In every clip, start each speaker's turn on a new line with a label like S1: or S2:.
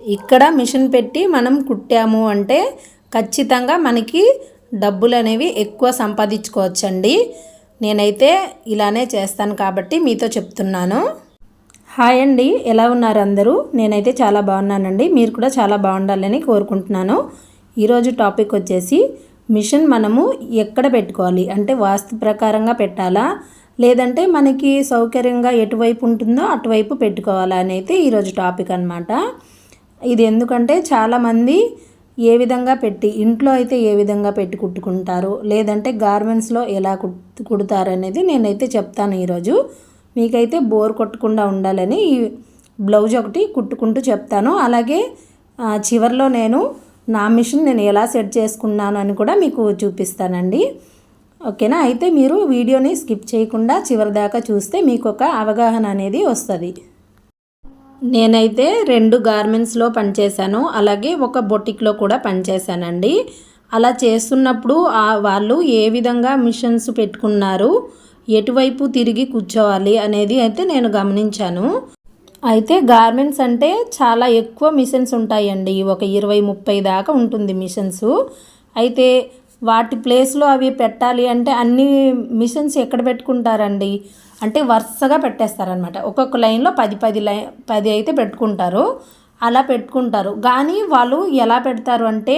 S1: ఇక్కడ మిషన్ పెట్టి మనం కుట్టాము అంటే ఖచ్చితంగా మనకి డబ్బులు అనేవి ఎక్కువ సంపాదించుకోవచ్చండి. నేనైతే ఇలానే చేస్తాను కాబట్టి మీతో చెప్తున్నాను. హాయ్ అండి ఎలా ఉన్నారు అందరూ? నేనైతే చాలా బాగున్నానండి. మీరు కూడా చాలా బాగుండాలని కోరుకుంటున్నాను. ఈరోజు టాపిక్ వచ్చేసి మిషన్ మనము ఎక్కడ పెట్టుకోవాలి? అంటే వాస్తు ప్రకారంగా పెట్టాలా? లేదంటే మనకి సౌకర్యంగా ఎటువైపు ఉంటుందో అటువైపు పెట్టుకోవాలా అని అయితే ఈరోజు టాపిక్ అనమాట ఇది ఎందుకంటే చాలామంది ఏ విధంగా పెట్టి ఇంట్లో అయితే ఏ విధంగా పెట్టి కుట్టుకుంటారు లేదంటే గార్మెంట్స్లో ఎలా కుట్ కుడతారు అనేది నేనైతే చెప్తాను ఈరోజు. మీకైతే బోర్ కొట్టకుండా ఉండాలని ఈ బ్లౌజ్ ఒకటి కుట్టుకుంటూ చెప్తాను. అలాగే చివరిలో చివర్లో నేను నా మిషన్ నేను ఎలా సెట్ చేసుకున్నాను అని కూడా మీకు చూపిస్తానండి. ఓకేనా? అయితే మీరు వీడియోని స్కిప్ చేయకుండా చివరి దాకా చూస్తే మీకు ఒక అవగాహన అనేది వస్తుంది. నేనైతే రెండు గార్మెంట్స్లో పనిచేశాను. అలాగే ఒక బొటిక్లో కూడా పనిచేశానండి. అలా చేస్తున్నప్పుడు ఆ వాళ్ళు ఏ విధంగా మిషన్స్ పెట్టుకున్నారు ఎటువైపు తిరిగి కూర్చోవాలి అనేది అయితే నేను గమనించాను. అయితే గార్మెంట్స్ అంటే చాలా ఎక్కువ మిషన్స్ ఉంటాయండి. ఒక ఇరవై ముప్పై దాకా ఉంటుంది మిషన్స్. అయితే వాటి ప్లేస్లో అవి పెట్టాలి అంటే అన్ని మిషన్స్ ఎక్కడ పెట్టుకుంటారండి? అంటే వరుసగా పెట్టేస్తారనమాట ఒక్కొక్క లైన్లో పది పది లైన్ పది అయితే పెట్టుకుంటారు. అలా పెట్టుకుంటారు. కానీ వాళ్ళు ఎలా పెడతారు అంటే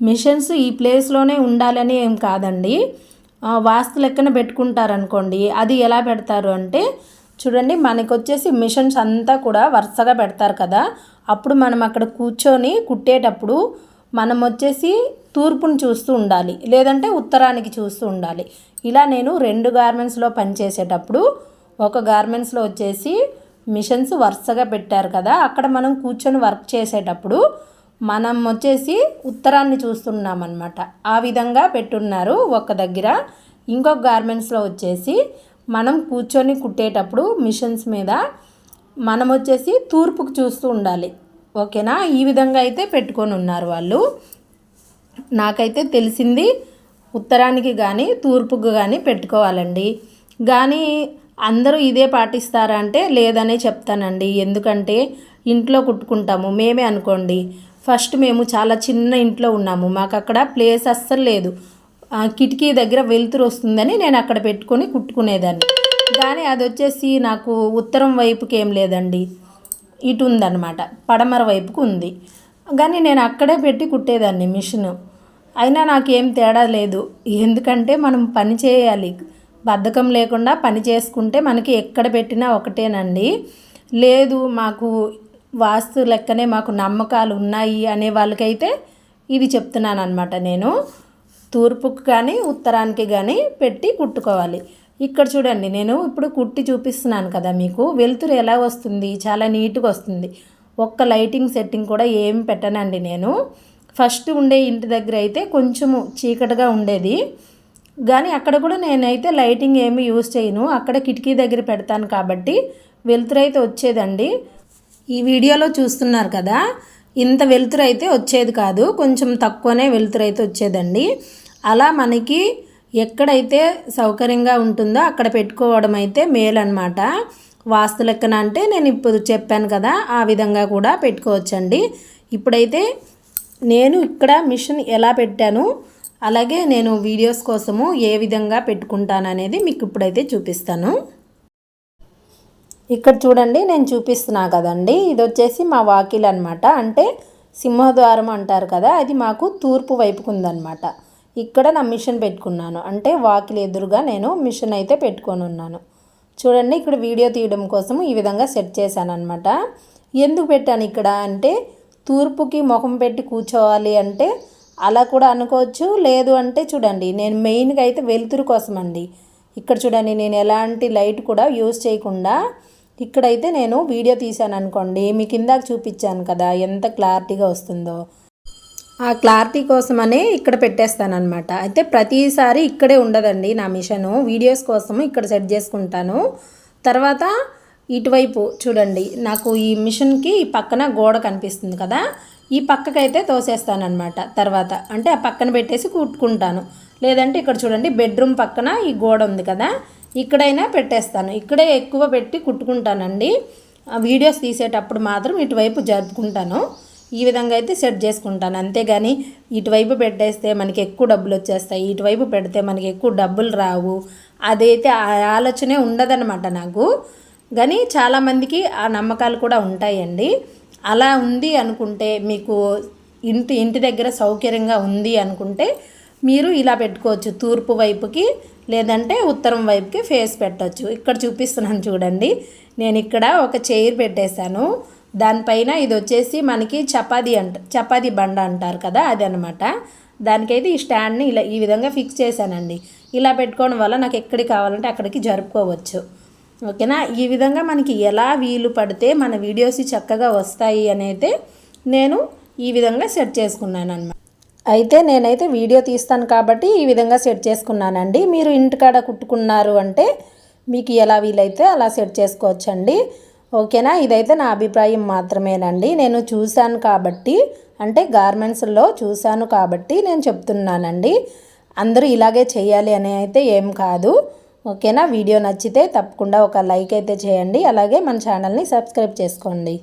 S1: మిషన్స్ ఈ ప్లేస్లోనే ఉండాలని ఏం కాదండి. వాస్తు లెక్కన పెట్టుకుంటారు అనుకోండి అది ఎలా పెడతారు అంటే చూడండి మనకు వచ్చేసి మిషన్స్ అంతా కూడా వరుసగా పెడతారు కదా. అప్పుడు మనం అక్కడ కూర్చొని కుట్టేటప్పుడు మనం వచ్చేసి తూర్పును చూస్తూ ఉండాలి లేదంటే ఉత్తరానికి చూస్తూ ఉండాలి. ఇలా నేను రెండు గార్మెంట్స్లో పనిచేసేటప్పుడు ఒక గార్మెంట్స్లో వచ్చేసి మిషన్స్ వరుసగా పెట్టారు కదా అక్కడ మనం కూర్చొని వర్క్ చేసేటప్పుడు మనం వచ్చేసి ఉత్తరాన్ని చూస్తున్నాం అనమాట ఆ విధంగా పెట్టున్నారు ఒక దగ్గర. ఇంకొక గార్మెంట్స్లో వచ్చేసి మనం కూర్చొని కుట్టేటప్పుడు మిషన్స్ మీద మనం వచ్చేసి తూర్పుకు చూస్తూ ఉండాలి. ఓకేనా? ఈ విధంగా అయితే పెట్టుకొని ఉన్నారు వాళ్ళు. నాకైతే తెలిసింది ఉత్తరానికి కానీ తూర్పుకు కానీ పెట్టుకోవాలండి. కానీ అందరూ ఇదే పాటిస్తారా అంటే లేదనే చెప్తానండి. ఎందుకంటే ఇంట్లో కుట్టుకుంటాము మేమే అనుకోండి. ఫస్ట్ మేము చాలా చిన్న ఇంట్లో ఉన్నాము. మాకు అక్కడ ప్లేస్ అస్సలు లేదు. కిటికీ దగ్గర వెలుతురు వస్తుందని నేను అక్కడ పెట్టుకొని కుట్టుకునేదాన్ని. కానీ అది వచ్చేసి నాకు ఉత్తరం వైపుకి ఏం లేదండి. ఇటు ఉందన్నమాట పడమర వైపుకు ఉంది. కానీ నేను అక్కడే పెట్టి కుట్టేదాన్ని మిషన్. అయినా నాకేం తేడా లేదు. ఎందుకంటే మనం పని చేయాలి. బద్ధకం లేకుండా పని చేసుకుంటే మనకి ఎక్కడ పెట్టినా ఒకటేనండి. లేదు మాకు వాస్తు లెక్కనే మాకు నమ్మకాలు ఉన్నాయి అనే వాళ్ళకైతే ఇది చెప్తున్నాను అనమాట నేను. తూర్పుకు కానీ ఉత్తరానికి కానీ పెట్టి కుట్టుకోవాలి. ఇక్కడ చూడండి నేను ఇప్పుడు కుట్టి చూపిస్తున్నాను కదా మీకు. వెలుతురు ఎలా వస్తుంది? చాలా నీట్గా వస్తుంది. ఒక్క లైటింగ్ సెట్టింగ్ కూడా ఏం పెట్టనండి నేను. ఫస్ట్ ఉండే ఇంటి దగ్గర అయితే కొంచెము చీకటిగా ఉండేది. కానీ అక్కడ కూడా నేనైతే లైటింగ్ ఏమి యూజ్ చేయను. అక్కడ కిటికీ దగ్గర పెడతాను కాబట్టి వెలుతురు అయితే వచ్చేదండి. ఈ వీడియోలో చూస్తున్నారు కదా ఇంత వెలుతురు అయితే వచ్చేది కాదు. కొంచెం తక్కువనే వెలుతురు అయితే వచ్చేదండి. అలా మనకి ఎక్కడైతే సౌకర్యంగా ఉంటుందో అక్కడ పెట్టుకోవడం అయితే మేలు అనమాట వాస్తు లెక్కన అంటే నేను ఇప్పుడు చెప్పాను కదా ఆ విధంగా కూడా పెట్టుకోవచ్చండి. ఇప్పుడైతే నేను ఇక్కడ మిషన్ ఎలా పెట్టాను అలాగే నేను వీడియోస్ కోసము ఏ విధంగా పెట్టుకుంటాను అనేది మీకు ఇప్పుడైతే చూపిస్తాను. ఇక్కడ చూడండి నేను చూపిస్తున్నా కదండి. ఇది వచ్చేసి మా వాకిల్ అనమాట అంటే సింహద్వారం అంటారు కదా అది మాకు తూర్పు వైపుకుందనమాట ఇక్కడ నా మిషన్ పెట్టుకున్నాను. అంటే వాకిలి ఎదురుగా నేను మిషన్ అయితే పెట్టుకొని ఉన్నాను. చూడండి ఇక్కడ వీడియో తీయడం కోసం ఈ విధంగా సెట్ చేశాను అనమాట ఎందుకు పెట్టాను ఇక్కడ అంటే తూర్పుకి ముఖం పెట్టి కూర్చోవాలి అంటే అలా కూడా అనుకోవచ్చు. లేదు అంటే చూడండి నేను మెయిన్గా అయితే వెలుతురు కోసం అండి ఇక్కడ చూడండి నేను ఎలాంటి లైట్ కూడా యూజ్ చేయకుండా ఇక్కడైతే నేను వీడియో తీశాను అనుకోండి మీకు ఇందాక చూపించాను కదా ఎంత క్లారిటీగా వస్తుందో. ఆ క్లారిటీ కోసమనే ఇక్కడ పెట్టేస్తానమాట అయితే ప్రతిసారి ఇక్కడే ఉండదండి నా మిషను. వీడియోస్ కోసము ఇక్కడ సెట్ చేసుకుంటాను. తర్వాత ఇటువైపు చూడండి. నాకు ఈ మిషన్కి ఈ పక్కన గోడ కనిపిస్తుంది కదా. ఈ పక్కకైతే తోసేస్తానమాట తర్వాత. అంటే ఆ పక్కన పెట్టేసి కుట్టుకుంటాను. లేదంటే ఇక్కడ చూడండి బెడ్రూమ్ పక్కన ఈ గోడ ఉంది కదా. ఇక్కడైనా పెట్టేస్తాను. ఇక్కడే ఎక్కువ పెట్టి కుట్టుకుంటానండి. ఆ వీడియోస్ తీసేటప్పుడు మాత్రం ఇటువైపు జరుపుకుంటాను. ఈ విధంగా అయితే సెట్ చేసుకుంటాను. అంతేగాని ఇటువైపు పెట్టేస్తే మనకి ఎక్కువ డబ్బులు వచ్చేస్తాయి. ఇటువైపు పెడితే మనకి ఎక్కువ డబ్బులు రావు. అదైతే ఆ ఆలోచనే ఉండదన్నమాట నాకు. కానీ చాలామందికి ఆ నమ్మకాలు కూడా ఉంటాయండి. అలా ఉంది అనుకుంటే మీకు ఇంటి ఇంటి దగ్గర సౌకర్యంగా ఉంది అనుకుంటే మీరు ఇలా పెట్టుకోవచ్చు. తూర్పు వైపుకి లేదంటే ఉత్తరం వైపుకి ఫేస్ పెట్టవచ్చు ఇక్కడ చూపిస్తున్నాను చూడండి. నేను ఇక్కడ ఒక చైర్ పెట్టేశాను. దానిపైన ఇది వచ్చేసి మనకి చపాతి అంట చపాతీ బండ అంటారు కదా అది అనమాట దానికైతే ఈ స్టాండ్ని ఇలా ఈ విధంగా ఫిక్స్ చేశానండి. ఇలా పెట్టుకోవడం వల్ల నాకు ఎక్కడికి కావాలంటే అక్కడికి జరుపుకోవచ్చు. ఓకేనా? ఈ విధంగా మనకి ఎలా వీలు పడితే మన వీడియోస్ చక్కగా వస్తాయి అనేది నేను ఈ విధంగా సెట్ చేసుకున్నాను అనమాట అయితే నేనైతే వీడియో తీస్తాను కాబట్టి ఈ విధంగా సెట్ చేసుకున్నానండి. మీరు ఇంటికాడ కుట్టుకున్నారు అంటే మీకు ఎలా వీలైతే అలా సెట్ చేసుకోవచ్చండి. ఓకేనా? ఇదైతే నా అభిప్రాయం మాత్రమేనండి. నేను చూశాను కాబట్టి అంటే గార్మెంట్స్లో చూశాను కాబట్టి నేను చెప్తున్నానండి. అందరూ ఇలాగే చేయాలి అని అయితే ఏం కాదు. ఓకేనా? వీడియో నచ్చితే తప్పకుండా ఒక లైక్ అయితే చేయండి. అలాగే మన ఛానల్ని సబ్స్క్రైబ్ చేసుకోండి.